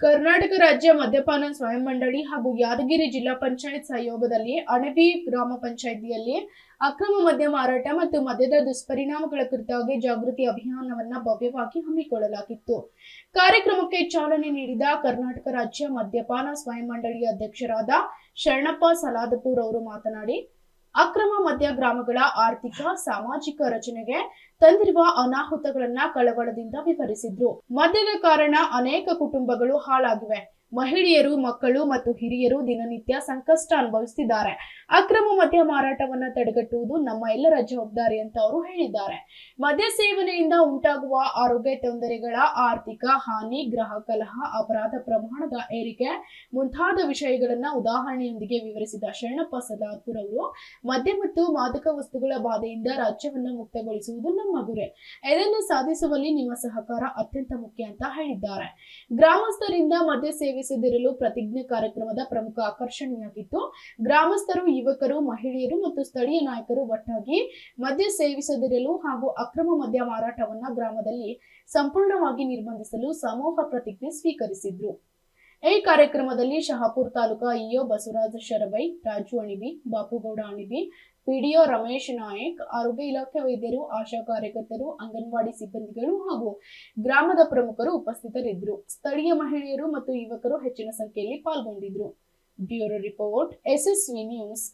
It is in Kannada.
ರಾಜ್ಯ ಮದ್ಯಪಾನ ಸ್ವಯಂ ಮಂಡಳಿ ಹಾಗೂ ಯಾದಗಿರಿ ಜಿಲ್ಲಾ ಪಂಚಾಯತ್ ಸಹಯೋಗದಲ್ಲಿ ಅಣವಿ ಗ್ರಾಮ ಪಂಚಾಯಿತಿಯಲ್ಲಿ ಅಕ್ರಮ ಮದ್ಯ ಮಾರಾಟ ಮತ್ತು ಮದ್ಯದ ದುಷ್ಪರಿಣಾಮಗಳ ಕುರಿತಾಗಿ ಜಾಗೃತಿ ಅಭಿಯಾನವನ್ನ ಭವ್ಯವಾಗಿ ಹಮ್ಮಿಕೊಳ್ಳಲಾಗಿತ್ತು. ಕಾರ್ಯಕ್ರಮಕ್ಕೆ ಚಾಲನೆ ನೀಡಿದ ಕರ್ನಾಟಕ ರಾಜ್ಯ ಮದ್ಯಪಾನ ಸ್ವಯಂ ಮಂಡಳಿಯ ಅಧ್ಯಕ್ಷರಾದ ಶರಣಪ್ಪ ಸಲಾದಪುರ್ ಅವರು ಮಾತನಾಡಿ ಅಕ್ರಮ ಮದ್ಯ ಗ್ರಾಮಗಳ ಆರ್ಥಿಕ, ಸಾಮಾಜಿಕ ರಚನೆಗೆ ತಂದಿರುವ ಅನಾಹುತಗಳನ್ನ ಕಳವಳದಿಂದ ವಿವರಿಸಿದ್ರು. ಮದ್ಯದ ಕಾರಣ ಅನೇಕ ಕುಟುಂಬಗಳು ಹಾಳಾಗಿವೆ. ಮಹಿಳೆಯರು, ಮಕ್ಕಳು ಮತ್ತು ಹಿರಿಯರು ದಿನನಿತ್ಯ ಸಂಕಷ್ಟ ಅನುಭವಿಸುತ್ತಿದ್ದಾರೆ ಅಕ್ರಮ ಮದ್ಯ ಮಾರಾಟವನ್ನ ತಡೆಗಟ್ಟುವುದು ನಮ್ಮ ಎಲ್ಲರ ಜವಾಬ್ದಾರಿ ಅಂತ ಅವರು ಹೇಳಿದ್ದಾರೆ. ಮದ್ಯ ಸೇವನೆಯಿಂದ ಉಂಟಾಗುವ ಆರೋಗ್ಯ ತೊಂದರೆಗಳ ಆರ್ಥಿಕ ಹಾನಿ, ಗ್ರಹ ಕಲಹ, ಅಪರಾಧ ಪ್ರಮಾಣದ ಏರಿಕೆ ಮುಂತಾದ ವಿಷಯಗಳನ್ನ ಉದಾಹರಣೆಯೊಂದಿಗೆ ವಿವರಿಸಿದ ಶರಣಪ್ಪ ಸದಾಪುರ್ ಅವರು ಮದ್ಯ ಮತ್ತು ಮಾದಕ ವಸ್ತುಗಳ ಬಾಧೆಯಿಂದ ರಾಜ್ಯವನ್ನು ಮುಕ್ತಗೊಳಿಸುವುದು ನಮ್ಮ ಗುರಿ. ಇದನ್ನು ಸಾಧಿಸುವಲ್ಲಿ ನಿಮ್ಮ ಸಹಕಾರ ಅತ್ಯಂತ ಮುಖ್ಯ ಅಂತ ಹೇಳಿದ್ದಾರೆ. ಗ್ರಾಮಸ್ಥರಿಂದ ಮದ್ಯ ಸೇವಿಸದಿರಲು ಪ್ರತಿಜ್ಞೆ ಕಾರ್ಯಕ್ರಮದ ಪ್ರಮುಖ ಆಕರ್ಷಣೆಯಾಗಿತ್ತು ಗ್ರಾಮಸ್ಥರು, ಯುವಕರು, ಮಹಿಳೆಯರು ಮತ್ತು ಸ್ಥಳೀಯ ನಾಯಕರು ಒಟ್ಟಾಗಿ ಮದ್ಯ ಸೇವಿಸದಿರಲು ಹಾಗೂ ಅಕ್ರಮ ಮದ್ಯ ಮಾರಾಟವನ್ನ ಗ್ರಾಮದಲ್ಲಿ ಸಂಪೂರ್ಣವಾಗಿ ನಿರ್ಬಂಧಿಸಲು ಸಮೂಹ ಪ್ರತಿಜ್ಞೆ ಸ್ವೀಕರಿಸಿದ್ರು. ಈ ಕಾರ್ಯಕ್ರಮದಲ್ಲಿ ಶಹಾಪುರ್ ತಾಲೂಕಾ ಇಒ ಬಸವರಾಜ ಶರಬೈ ರಾಜು ಅಣಿಬಿ, ಬಾಪುಗೌಡ ಅಣಿಬಿ, ಪಿಡಿಒ ರಮೇಶ್ ನಾಯಕ್, ಆರೋಗ್ಯ ಇಲಾಖೆ ವೈದ್ಯರು, ಆಶಾ ಕಾರ್ಯಕರ್ತರು, ಅಂಗನವಾಡಿ ಸಿಬ್ಬಂದಿಗಳು ಹಾಗೂ ಗ್ರಾಮದ ಪ್ರಮುಖರು ಉಪಸ್ಥಿತರಿದ್ದರು. ಸ್ಥಳೀಯ ಮಹಿಳೆಯರು ಮತ್ತು ಯುವಕರು ಹೆಚ್ಚಿನ ಸಂಖ್ಯೆಯಲ್ಲಿ ಪಾಲ್ಗೊಂಡಿದ್ದರು. Bureau report, SSV news.